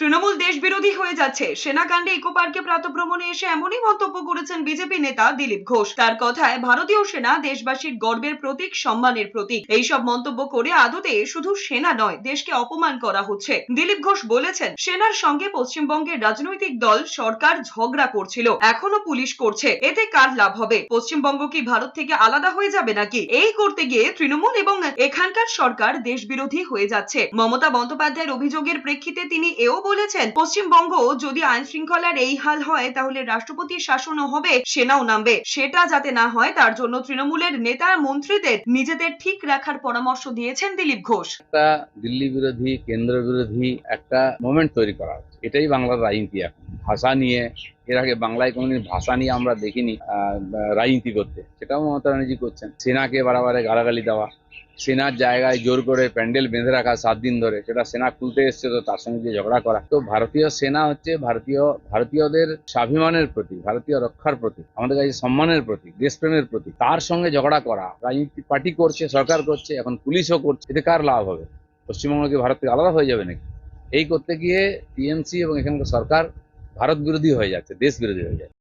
তৃণমূল দেশ বিরোধী হয়ে যাচ্ছে। সেনাকাণ্ডে ইকো পার্কে প্রাতভ্রমণে এসে এমনই মন্তব্য করেছেন বিজেপি নেতা দিলীপ ঘোষ। তার কথায়, ভারতীয় সেনা দেশবাসীর গর্বের প্রতীক, সম্মানের প্রতীক। এইসব মন্তব্য করে আদতে শুধু সেনা নয়, দেশকে অপমান করা হচ্ছে। দিলীপ ঘোষ বলেছেন, সেনার সঙ্গে পশ্চিমবঙ্গের রাজনৈতিক দল সরকার ঝগড়া করছিল এখনও পুলিশ করছে, এতে কার লাভ হবে? পশ্চিমবঙ্গ কি ভারত থেকে আলাদা হয়ে যাবে নাকি? এই করতে গিয়ে তৃণমূল এবং এখানকার সরকার দেশ বিরোধী হয়ে যাচ্ছে। মমতা বন্দ্যোপাধ্যায়ের অভিযোগের প্রেক্ষিতে তিনি এও বলেছেন, পশ্চিমবঙ্গ যদি আইন শৃঙ্খলার এই হাল হয়, তাহলে রাষ্ট্রপতির শাসনও হবে, সেনাও নামবে। সেটা যাতে না হয়, তার জন্য তৃণমূলের নেতা মন্ত্রীদের নিজেদের ঠিক রাখার পরামর্শ দিয়েছেন দিলীপ ঘোষ। দিল্লি বিরোধী, কেন্দ্র বিরোধী একটা মোমেন্ট তৈরি করা এটাই বাংলার রাজনীতি এখন। ভাষা নিয়ে, এর আগে বাংলায় কোনোদিন ভাষা নিয়ে আমরা দেখিনি রাজনীতি করতে। সেটাও মমতা ব্যানার্জি করছেন। সেনাকে বারবারে গালাগালি দেওয়া। সেনার জায়গায় জোর করে প্যান্ডেল বেঁধে রাখা সাত দিন ধরে, সেটা সেনা খুলতে এসছে তো তার সঙ্গে ঝগড়া করা। তো ভারতীয় সেনা হচ্ছে ভারতীয়, ভারতীয়দের স্বাভিমানের প্রতীক, ভারতীয় রক্ষার প্রতীক, আমাদের কাছে সম্মানের প্রতীক, দেশপ্রেমের প্রতীক। তার সঙ্গে ঝগড়া করা রাজনীতি পার্টি করছে, সরকার করছে, এখন পুলিশও করছে, এতে কার লাভ হবে? পশ্চিমবঙ্গ কি ভারত থেকে আলাদা হয়ে যাবে নাকি? এই করতে গিয়ে টিএমসি এবং এখানকার সরকার ভারত বিরোধী হয়ে যাচ্ছে, দেশ বিরোধী হয়ে যাচ্ছে।